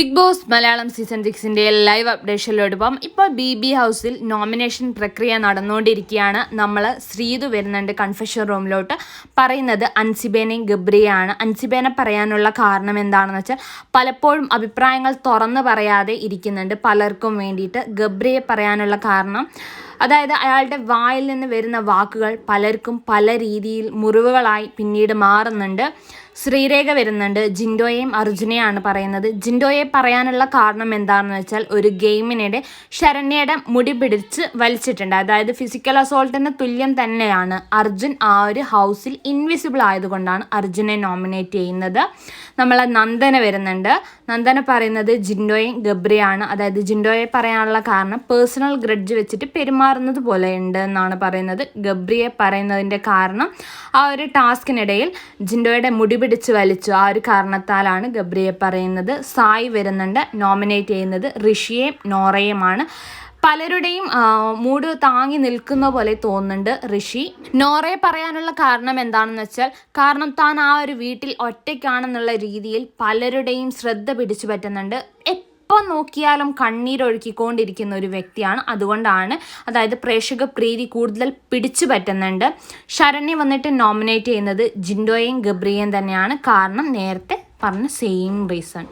Big boss Malayalam season സിക്സിന്റെ live അപ്ഡേഷനിലോടൊപ്പം ഇപ്പോൾ ബി ബി ഹൗസിൽ നോമിനേഷൻ പ്രക്രിയ നടന്നുകൊണ്ടിരിക്കുകയാണ്. നമ്മൾ ശ്രീതു വരുന്നുണ്ട് കൺഫഷൻ റൂമിലോട്ട് പറയുന്നത് അൻസിബേനെയും ഗബ്രിയാണ് അൻസിബേനെ പറയാനുള്ള കാരണം എന്താണെന്ന് വെച്ചാൽ പലപ്പോഴും അഭിപ്രായങ്ങൾ തുറന്നു പറയാതെ ഇരിക്കുന്നുണ്ട് പലർക്കും വേണ്ടിയിട്ട്. ഗബ്രിയെ പറയാനുള്ള കാരണം അതായത് അയാളുടെ വായിൽ നിന്ന് വരുന്ന വാക്കുകൾ പലർക്കും പല രീതിയിൽ മുറിവുകളായി പിന്നീട് മാറുന്നുണ്ട്. ശ്രീരേഖ വരുന്നുണ്ട്. ജിൻഡോയെയും അർജുനെയാണ് പറയുന്നത്. ജിൻഡോയെ പറയാനുള്ള കാരണം എന്താണെന്ന് വെച്ചാൽ ഒരു ഗെയിമിനിടെ ശരണ്യയുടെ മുടി പിടിച്ച് വലിച്ചിട്ടുണ്ട്. അതായത് ഫിസിക്കൽ അസോൾട്ടിന് തുല്യം തന്നെയാണ്. അർജുൻ ആ ഒരു ഹൗസിൽ ഇൻവിസിബിൾ ആയതുകൊണ്ടാണ് അർജുനെ നോമിനേറ്റ് ചെയ്യുന്നത്. നമ്മളെ നന്ദന വരുന്നുണ്ട്. നന്ദന പറയുന്നത് ജിൻഡോയും ഗബ്രിയാണ്. അതായത് ജിൻഡോയെ പറയാനുള്ള കാരണം പേഴ്സണൽ ഗ്രഡ്ജ് വെച്ചിട്ട് പെരുമാറുന്നത് പോലെ ഉണ്ട് എന്നാണ് പറയുന്നത്. ഗബ്രിയെ പറയുന്നതിന്റെ കാരണം ആ ഒരു ടാസ്കിനിടയിൽ ജിൻഡോയുടെ മുടി പിടിച്ച് വലിച്ചു. ആ ഒരു കാരണത്താലാണ് ഗബ്രിയെ പറയുന്നത്. സായി വരുന്നുണ്ട്. നോമിനേറ്റ് ചെയ്യുന്നത് ഋഷിയെയും നോറയുമാണ് പലരുടെയും മൂഡ് താങ്ങി നിൽക്കുന്ന പോലെ തോന്നുന്നുണ്ട് ഋഷി. നോറയെ പറയാനുള്ള കാരണം എന്താണെന്ന് വെച്ചാൽ കാരണം താൻ ആ ഒരു വീട്ടിൽ ഒറ്റയ്ക്കാണെന്നുള്ള രീതിയിൽ പലരുടെയും ശ്രദ്ധ പിടിച്ചു പറ്റുന്നുണ്ട്. എപ്പോൾ നോക്കിയാലും കണ്ണീരൊഴുക്കിക്കൊണ്ടിരിക്കുന്ന ഒരു വ്യക്തിയാണ്. അതുകൊണ്ടാണ് അതായത് പ്രേക്ഷക പ്രീതി കൂടുതൽ പിടിച്ചു പറ്റുന്നുണ്ട്. ശരണ്യ വന്നിട്ട് നോമിനേറ്റ് ചെയ്യുന്നത് ജിൻഡോയും ഗബ്രിയേയും തന്നെയാണ്. കാരണം നേരത്തെ പറഞ്ഞ സെയിം റീസൺ